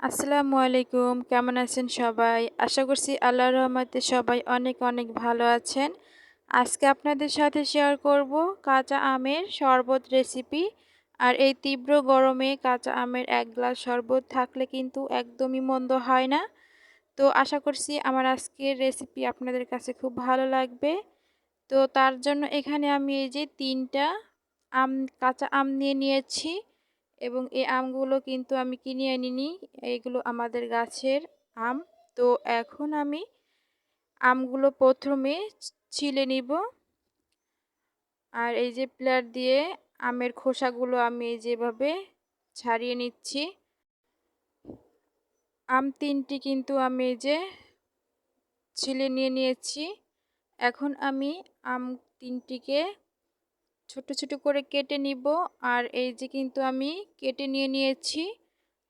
আসসালামু আলাইকুম, কেমন আছেন সবাই? আশা করছি আল্লাহর রহমতে সবাই অনেক অনেক ভালো আছেন। আজকে আপনাদের সাথে শেয়ার করব কাঁচা আমের শরবত রেসিপি আর এই তীব্র গরমে কাঁচা আমের এক গ্লাস শরবত থাকলে কিন্তু একদমই মন্দ হয় না। তো আশা করছি আমার আজকের রেসিপি আপনাদের কাছে খুব ভালো লাগবে। তো তার জন্য এখানে আমি এই যে তিনটা আম, কাঁচা আম নিয়ে নিয়েছি। এবং এই আমগুলো কিন্তু আমি কিনে আনিনি। এইগুলো আমাদের গাছের আম। তো এখন আমি আমগুলো প্রথমে ছিলে নিব। আর এই যে প্লেয়ার দিয়ে আমের খোসাগুলো আমি যেভাবে ছাড়িয়ে নিচ্ছি। আম তিনটি কিন্তু আমি এই যে ছিলে নিয়ে নিয়েছি। এখন আমি আম তিনটিকে ছোট ছোট করে কেটে নিব। আর এই যে কিন্তু আমি কেটে নিয়ে নিয়েছি,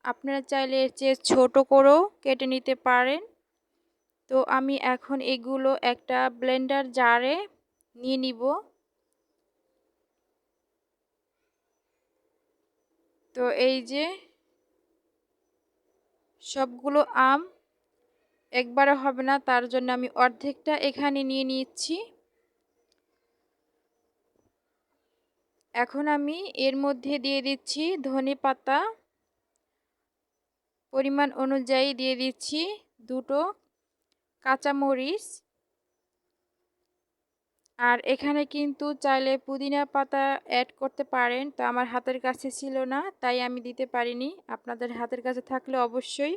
আপনারা চাইলে এর চেয়ে ছোটো করেও কেটে নিতে পারেন। তো আমি এখন এগুলো একটা ব্লেন্ডার জারে নিয়ে নিব। তো এই যে সবগুলো আম, একবারে হবে না, তার জন্য আমি অর্ধেকটা এখানে নিয়ে নিচ্ছি। এখন আমি এর মধ্যে দিয়ে দিচ্ছি ধনে পাতা। পরিমাণ অনুযায়ী দিয়ে দিচ্ছি দুটো কাঁচামরিচ। আর এখানে কিন্তু চাইলে পুদিনা পাতা অ্যাড করতে পারেন, তো আমার হাতের কাছে ছিল না, তাই আমি দিতে পারিনি। আপনাদের হাতের কাছে থাকলে অবশ্যই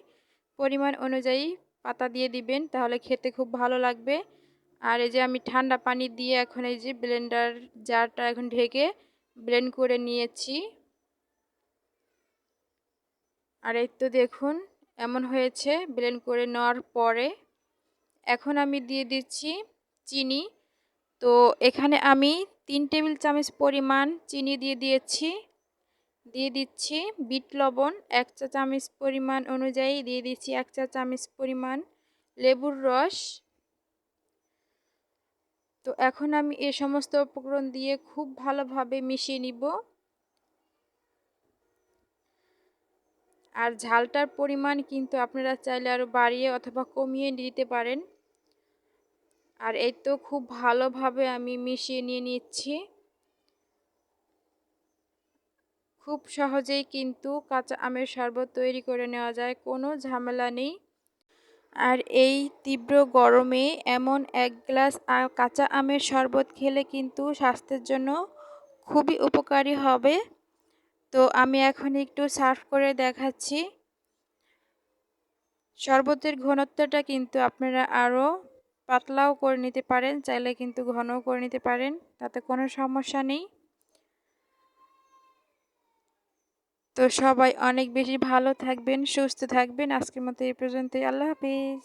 পরিমাণ অনুযায়ী পাতা দিয়ে দিবেন, তাহলে খেতে খুব ভালো লাগবে। আর এই যে আমি ঠান্ডা পানি দিয়ে এখন এই যে ব্লেন্ডার জারটা এখন ঢেকে ব্লেন্ড করে নিয়েছি। আর এই তো দেখুন, এমন হয়েছে ব্লেন্ড করে নেওয়ার পরে। এখন আমি দিয়ে দিচ্ছি চিনি। তো এখানে আমি তিন টেবিল চামচ পরিমাণ চিনি দিয়ে দিয়েছি। দিয়ে দিচ্ছি বিট লবণ, এক চা চামচ পরিমাণ অনুযায়ী দিয়ে দিচ্ছি এক চা চামচ পরিমাণ লেবুর রস। তো এখন আমি এ সমস্ত উপকরণ দিয়ে খুব ভালোভাবে মিশিয়ে নিব। আর ঝালটার পরিমাণ কিন্তু আপনারা চাইলে আরও বাড়িয়ে অথবা কমিয়ে দিতে পারেন। আর এই তো খুব ভালোভাবে আমি মিশিয়ে নিয়ে নিচ্ছি। খুব সহজেই কিন্তু কাঁচা আমের শরবত তৈরি করে নেওয়া যায়, কোনো ঝামেলা নেই। আর এই তীব্র গরমে এমন এক গ্লাস কাঁচা আমের শরবত খেলে কিন্তু স্বাস্থ্যের জন্য খুবই উপকারী হবে। তো আমি এখন একটু সার্ভ করে দেখাচ্ছি। শরবতের ঘনত্বটা কিন্তু আপনারা আরও পাতলাও করে নিতে পারেন, চাইলে কিন্তু ঘনও করে নিতে পারেন, তাতে কোনো সমস্যা নেই। তো সবাই অনেক বেশি ভালো থাকবেন সুস্থ থাকবেন। আজকের মতো এই পর্যন্তই। আল্লাহ হাফিজ।